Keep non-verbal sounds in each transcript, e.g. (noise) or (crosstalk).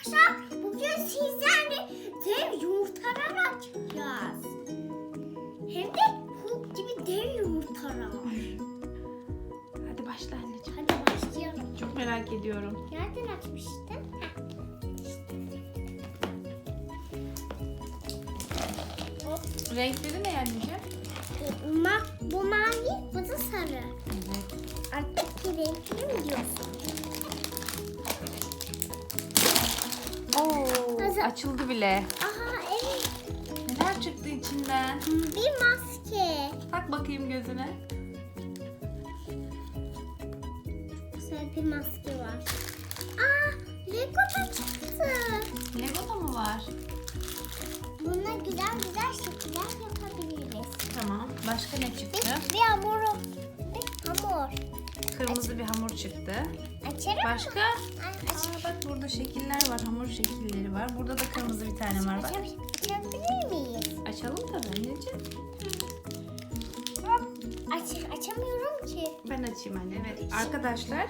Arkadaşlar bugün sizlerle dev yumurtalar açacağız. Hem de Hulk gibi dev yumurtalar. Hadi başla anneciğim. Hadi başlayalım. Çok merak ediyorum. Nereden açmıştın? Hop. Renkleri ne anneciğim? Ma bu mavi, bu da sarı. Evet. Artık renkli mi diyorsun? Oo, Hazır. açıldı bile. Aha evet. Neler çıktı içinden? Bir maske. Bak bakayım gözüne. Güzel bir maske var. Aa, Lego da çıktı. Lego da mı var? Bununla güzel güzel şekiller yapabiliriz. Tamam. Başka ne çıktı? Bir, bir hamur. Hamur. Kırmızı bir hamur çıktı. Açarım Başka? mı? Aa, bak burada şekiller var. Hamur şekilleri var. Burada da kırmızı bir tane var. Bak. Açab- Açabilir miyiz? Açalım tabii anneciğim. Aç, açamıyorum ki. Ben açayım anne. Evet. Arkadaşlar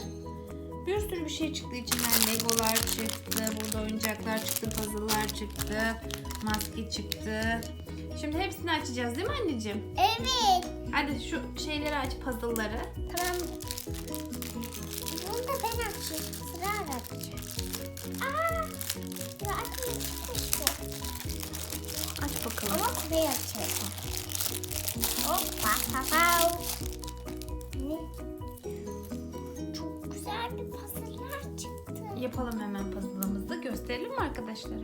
bir sürü bir şey çıktı içinden. Legolar çıktı. Burada oyuncaklar çıktı. Puzzle'lar çıktı. Maske çıktı. Şimdi hepsini açacağız değil mi anneciğim? Evet. Hadi şu şeyleri aç puzzle'ları. Tamam. Bunu da ben açayım. Sıra açacağım. Aa, sıra açayım. Aç bakalım. Ama burayı açalım. Hoppa. Ne? Çok güzel bir puzzle'lar çıktı. Yapalım hemen puzzle'ımızı. Gösterelim mi arkadaşlara?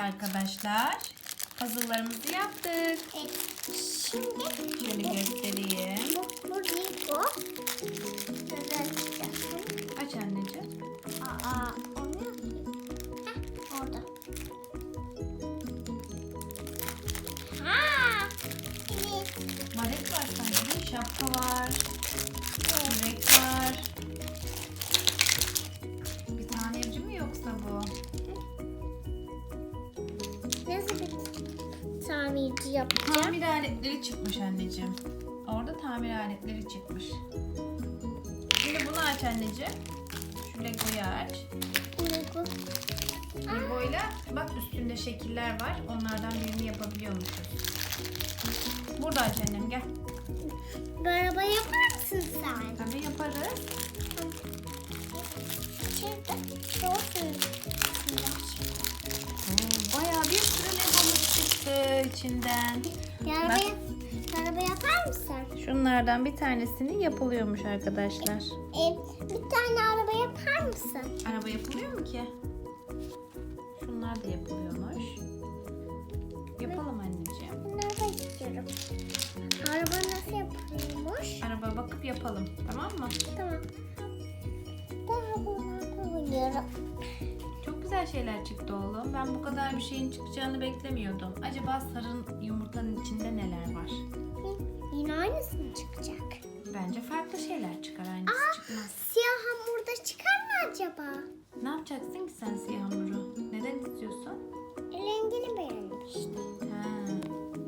Evet arkadaşlar. Puzzle'larımızı yaptık. Evet. Şimdi Şöyle göstereyim. bu, bu. Böyle açacağım. Aç anneciğim. Aa, ki. Heh, orada. Ha, evet. Baret var sanki. Şapka var. Kürek var. Tamirci yapacağım? Tamir aletleri çıkmış anneciğim. Orada tamir aletleri çıkmış. Şimdi bunu aç anneciğim. Şu Lego'yu aç. Lego. Lego'yla bak üstünde şekiller var. Onlardan birini yapabiliyormuşuz. Burada aç annem gel. Bir araba yapar mısın sen? Tabii yaparız. İçeride doğru Oo, bayağı bir sürü çıktı içinden. Araba, araba yapar mısın? Şunlardan bir tanesini yapılıyormuş arkadaşlar. E, bir tane araba yapar mısın? Araba yapılıyor mu ki? Şunlar da yapılıyormuş. Yapalım anneciğim. Ben araba istiyorum. Araba nasıl yapılıyormuş? Araba bakıp yapalım. Tamam mı? Tamam. Daha bunlarla oynuyorum. Çok güzel şeyler çıktı oğlum. Ben bu kadar bir şeyin çıkacağını beklemiyordum. Acaba sarın yumurtanın içinde neler var? Yine aynısı mı çıkacak? Bence farklı şeyler çıkar. Aynısı çıkmaz. Siyah hamurda çıkar mı acaba? Ne yapacaksın ki sen siyah hamuru? Neden istiyorsun? Rengini beğenmiştim. Ha,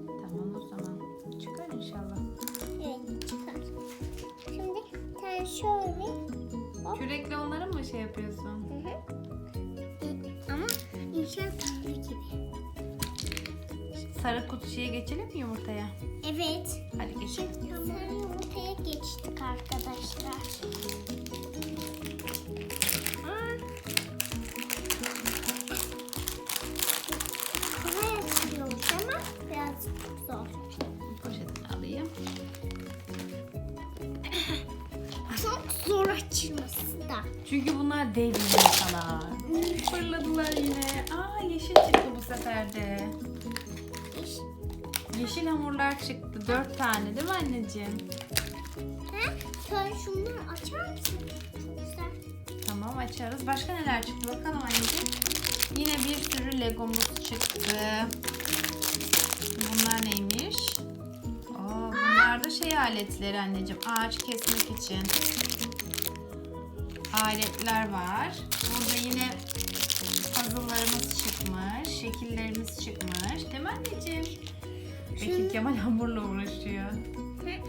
tamam o zaman. Çıkar inşallah. Evet çıkar. Şimdi sen şöyle. Hop. Kürekle onları mı şey yapıyorsun? Gibi. Sarı kutuya geçelim mi yumurtaya? Evet. Hadi geçelim. Sarı yumurtaya geçtik arkadaşlar. Aa. Kolay açılıyormuş ama biraz zor. Poşetini alayım. Çok zor açılması da. Çünkü bunlar dev yumurtalar. Fırladılar yine. Aa yeşil çıktı bu sefer de. Yeşil hamurlar çıktı. Dört tane değil mi anneciğim? Ha? Sen şunları açar mısın? Çok güzel. Tamam açarız. Başka neler çıktı bakalım anneciğim. Yine bir sürü legomuz çıktı. Bunlar neymiş? Oo, bunlar da şey aletleri anneciğim. Ağaç kesmek için aletler var. Burada yine puzzle'larımız çıkmış, şekillerimiz çıkmış. Değil mi anneciğim? Peki Kemal hamurla uğraşıyor.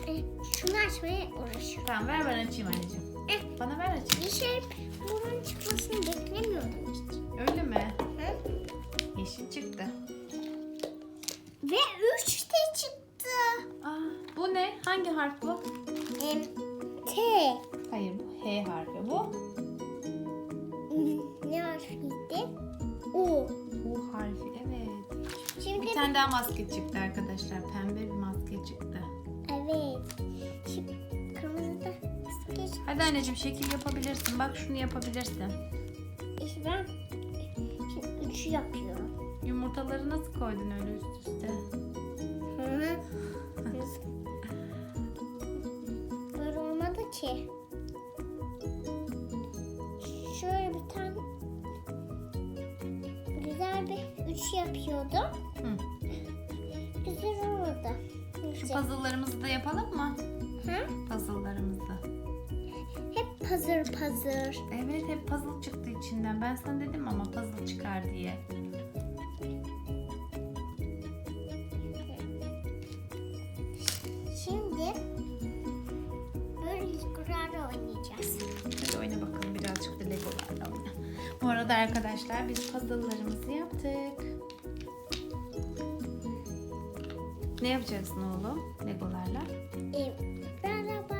E, şunu açmaya uğraşıyorum. Tamam ver ben açayım anneciğim. Eh. Bana ver açayım. Bir şey bunun çıkmasını beklemiyordum hiç. Öyle mi? Hı? Yeşil çıktı. Ve üç de çıktı. Aa, bu ne? Hangi harf bu? M, T. Hayır harfiydi? U. U harfi evet. Şimdi Bir tane daha maske çıktı arkadaşlar. Pembe bir maske çıktı. evet. Şimdi kırmızı da geç. Hadi anneciğim şekil yapabilirsin. Bak şunu yapabilirsin. İşte ben şimdi üçü yapıyorum. Yumurtaları nasıl koydun öyle üst üste? Hı hı. Böyle olmadı ki. Şöyle bir tane güzel bir üç yapıyordum. Hı. Güzel olmadı. Şu puzzle'larımızı da yapalım mı? Ha? Puzzle'larımızı. Hep pazır pazır. Evet hep puzzle çıktı içinden. Ben sana dedim ama puzzle çıkar diye. Şimdi böyle Legolarla oynayacağız. Arada arkadaşlar biz puzzle'larımızı yaptık. Ne yapacaksın oğlum legolarla? Bir araba.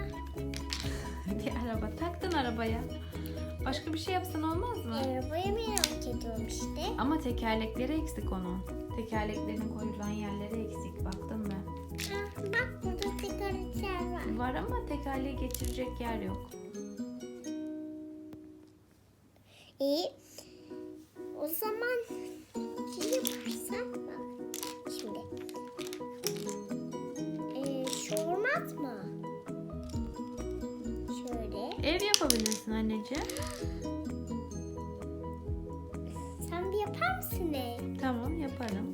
(laughs) Bir araba taktın arabaya. Başka bir şey yapsan olmaz mı? Arabayı merak ediyorum işte. Ama tekerlekleri eksik onun. Tekerleklerin koyulan yerleri eksik. Baktın mı? Ah, bak burada tekerlekler var. Var ama tekerleği geçirecek yer yok. İyi. O zaman şey yaparsak bak. Şimdi. Ee, şu olmaz mı? Şöyle. Ev yapabilirsin anneciğim. Sen bir yapar mısın ev? Tamam yaparım.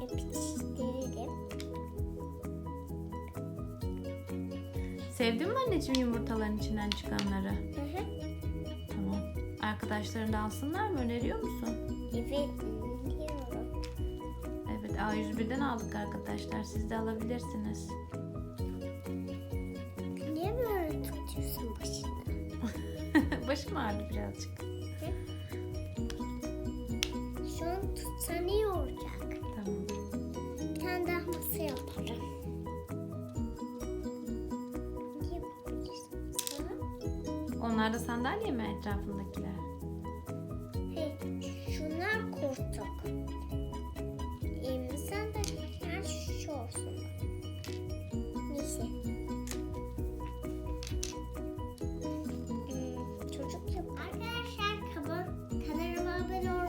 Böyle pişirelim. Sevdin mi anneciğim yumurtaların içinden çıkanları? Hı hı. Tamam. Arkadaşların da alsınlar mı? Öneriyor musun? Evet, diyorum. Evet A101'den aldık arkadaşlar. Siz de alabilirsiniz. Niye böyle tutuyorsun başını? (laughs) Başım ağrıdı birazcık. Şu an tutsan iyi olacak. Tamam. Bir tane daha masa yaparım. Onlar da sandalye mi etrafındakiler? Hey, şunlar koltuk. Ee, her şu olsun. Neyse. Hmm, çocuk yap. Arkadaşlar kanalıma abone